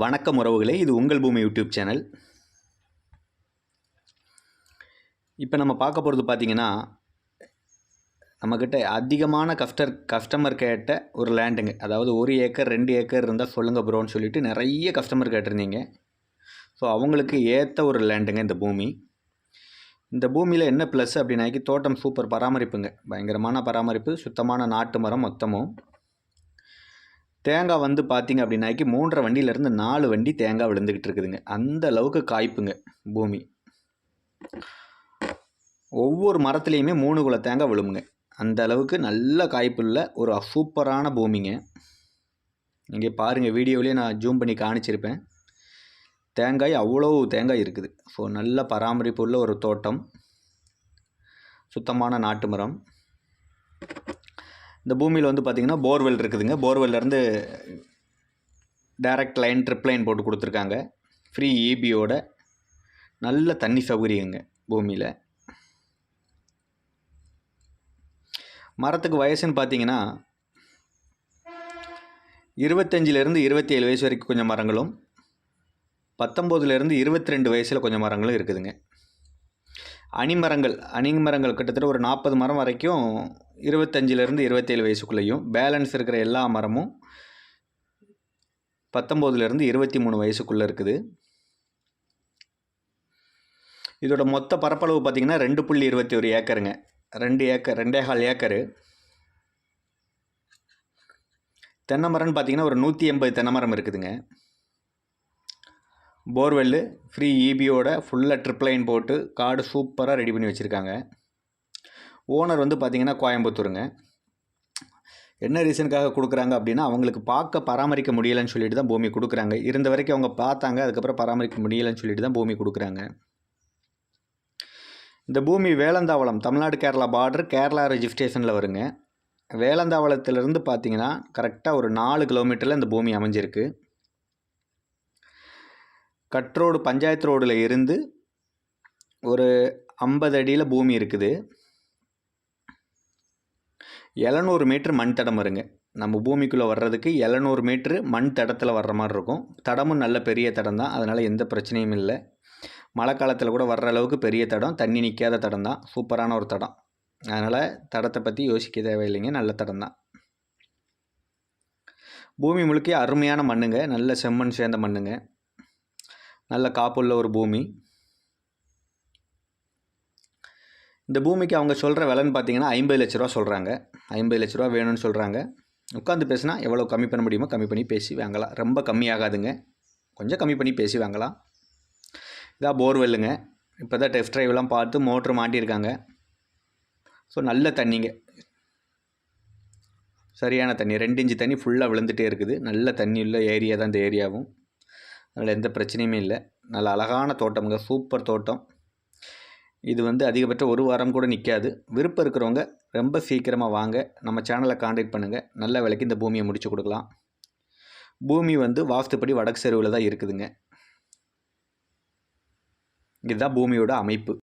வணக்கம் உறவுகளே இது உங்கள் பூமி யூடியூப் சேனல். இப்போ நம்ம பார்க்க போகிறது பார்த்திங்கன்னா நம்மக்கிட்ட அதிகமான கஸ்டர் கஸ்டமர் கேட்ட ஒரு லேண்டுங்க அதாவது ஒரு ஏக்கர் ரெண்டு ஏக்கர் இருந்தால் சொல்லுங்கள் ப்ரோன்னு சொல்லிட்டு நிறைய கஸ்டமர் கேட்டிருந்தீங்க. ஸோ அவங்களுக்கு ஏற்ற ஒரு லேண்டுங்க இந்த பூமி. இந்த பூமியில் என்ன ப்ளஸ் அப்படின்னாக்கி தோட்டம் சூப்பர் பராமரிப்புங்க. பயங்கரமான பராமரிப்பு சுத்தமான நாட்டு மரம் மொத்தமும். தேங்காய் வந்து பார்த்தீங்க அப்படின்னாக்கி மூன்றரை வண்டியிலேருந்து நாலு வண்டி தேங்காய் விழுந்துக்கிட்டு இருக்குதுங்க. அந்த அளவுக்கு காய்ப்புங்க பூமி. ஒவ்வொரு மரத்துலேயுமே மூணு குல தேங்காய் விழுமுங்க. அந்த அளவுக்கு நல்ல காய்ப்புள்ள ஒரு சூப்பரான பூமிங்க. இங்கே பாருங்கள் வீடியோவிலே நான் ஜூம் பண்ணி காணிச்சிருப்பேன். தேங்காய் அவ்வளோ தேங்காய் இருக்குது. ஸோ நல்ல பராமரிப்பு உள்ள ஒரு தோட்டம். சுத்தமான நாட்டு மரம். இந்த பூமியில் வந்து பார்த்திங்கன்னா போர்வெல் இருக்குதுங்க. போர்வெல்லேருந்து டைரக்ட் லைன் ட்ரிப் லைன் போட்டு கொடுத்துருக்காங்க. ஃப்ரீ இபியோட நல்ல தண்ணி சௌகரியங்க பூமியில். மரத்துக்கு வயசுன்னு பார்த்தீங்கன்னா இருபத்தஞ்சிலேருந்து இருபத்தி ஏழு வயசு வரைக்கும் கொஞ்சம் மரங்களும் பத்தொம்போதுலேருந்து இருபத்தி ரெண்டு வயசில் கொஞ்சம் மரங்களும் இருக்குதுங்க. அணிமரங்கள் அணிமரங்கள் கிட்டத்தட்ட ஒரு நாற்பது மரம் வரைக்கும் இருபத்தஞ்சிலேருந்து இருபத்தேழு வயசுக்குள்ளேயும் பேலன்ஸ் இருக்கிற எல்லா மரமும் பத்தொம்போதுலேருந்து இருபத்தி மூணு வயசுக்குள்ளே இருக்குது. இதோட மொத்த பரப்பளவு பார்த்திங்கன்னா ரெண்டு புள்ளி இருபத்தி ஒரு ஏக்கருங்க. ரெண்டு ஏக்கர் ரெண்டே கால் ஏக்கரு. தென்னை மரம்னு பார்த்திங்கன்னா ஒரு நூற்றி எண்பது தென்னை மரம் இருக்குதுங்க. போர்வெல்லு ஃப்ரீ இபியோட ஃபுல்லாக ட்ரிப்ளைன் போட்டு காடு சூப்பராக ரெடி பண்ணி வச்சுருக்காங்க. ஓனர் வந்து பார்த்திங்கன்னா கோயம்புத்தூருங்க. என்ன ரீசனுக்காக கொடுக்குறாங்க அப்படின்னா அவங்களுக்கு பார்க்க பராமரிக்க முடியலைன்னு சொல்லிட்டு தான் பூமி கொடுக்குறாங்க. இருந்த வரைக்கும் அவங்க பார்த்தாங்க அதுக்கப்புறம் பராமரிக்க முடியலைன்னு சொல்லிட்டு தான் பூமி கொடுக்குறாங்க. இந்த பூமி வேலந்தாவளம் தமிழ்நாடு கேரளா பார்டர் கேரளா ரெஜிஸ்ட்ரேஷனில் வருங்க. வேலந்தாவளத்திலேருந்து பார்த்தீங்கன்னா கரெக்டாக ஒரு நாலு கிலோமீட்டரில் இந்த பூமி அமைஞ்சிருக்கு. கட்ரோடு பஞ்சாயத்து ரோடில் இருந்து ஒரு ஐம்பது அடியில் பூமி இருக்குது. எழுநூறு மீட்ரு மண் தடம் வருங்க. நம்ம பூமிக்குள்ளே வர்றதுக்கு எழுநூறு மீட்ரு மண் தடத்தில் வர்ற மாதிரி இருக்கும். தடமும் நல்ல பெரிய தடம் தான். அதனால் எந்த பிரச்சனையும் இல்லை. மழை காலத்தில் கூட வர்ற அளவுக்கு பெரிய தடம். தண்ணி நிற்காத தடம் தான். சூப்பரான ஒரு தடம். அதனால் தடத்தை பற்றி யோசிக்க தேவையில்லைங்க. நல்ல தடம் தான். பூமி முழுக்க அருமையான மண்ணுங்க. நல்ல செம்மண் சேர்ந்த மண்ணுங்க. நல்ல காப்புள்ள ஒரு பூமி. இந்த பூமிக்கு அவங்க சொல்கிற விலைன்னு பார்த்தீங்கன்னா ஐம்பது லட்ச ரூபா சொல்கிறாங்க ஐம்பது லட்ச ரூபா வேணும்னு சொல்கிறாங்க உட்காந்து பேசினா எவ்வளோ கம்மி பண்ண முடியுமோ கம்மி பண்ணி பேசி வாங்கலாம். ரொம்ப கம்மியாகாதுங்க. கொஞ்சம் கம்மி பண்ணி பேசி வாங்கலாம். இதாக போர்வெல்லுங்க. இப்போ தான் டெஸ்ட் ட்ரைவ்லாம் பார்த்து மோட்ரு மாட்டியிருக்காங்க. ஸோ நல்ல தண்ணிங்க. சரியான தண்ணி. ரெண்டு இன்ச்சு தண்ணி ஃபுல்லாக விழுந்துகிட்டே இருக்குது. நல்ல தண்ணி உள்ள ஏரியா தான் இந்த ஏரியாவும். அதில் எந்த பிரச்சனையுமே இல்லை. நல்ல அழகான தோட்டமுங்க சூப்பர் தோட்டம். இது வந்து அதிகபட்சம் ஒரு வாரம் கூட நிற்காது விருப்பம் இருக்கிறவங்க ரொம்ப சீக்கிரமாக வாங்க. நம்ம சேனலை காண்டாக்ட் பண்ணுங்கள் நல்ல விலைக்கு இந்த பூமியை முடிச்சு கொடுக்கலாம். பூமி வந்து வாஸ்துப்படி வடக்கு செருவில் தான் இருக்குதுங்க. இதுதான் பூமியோட அமைப்பு.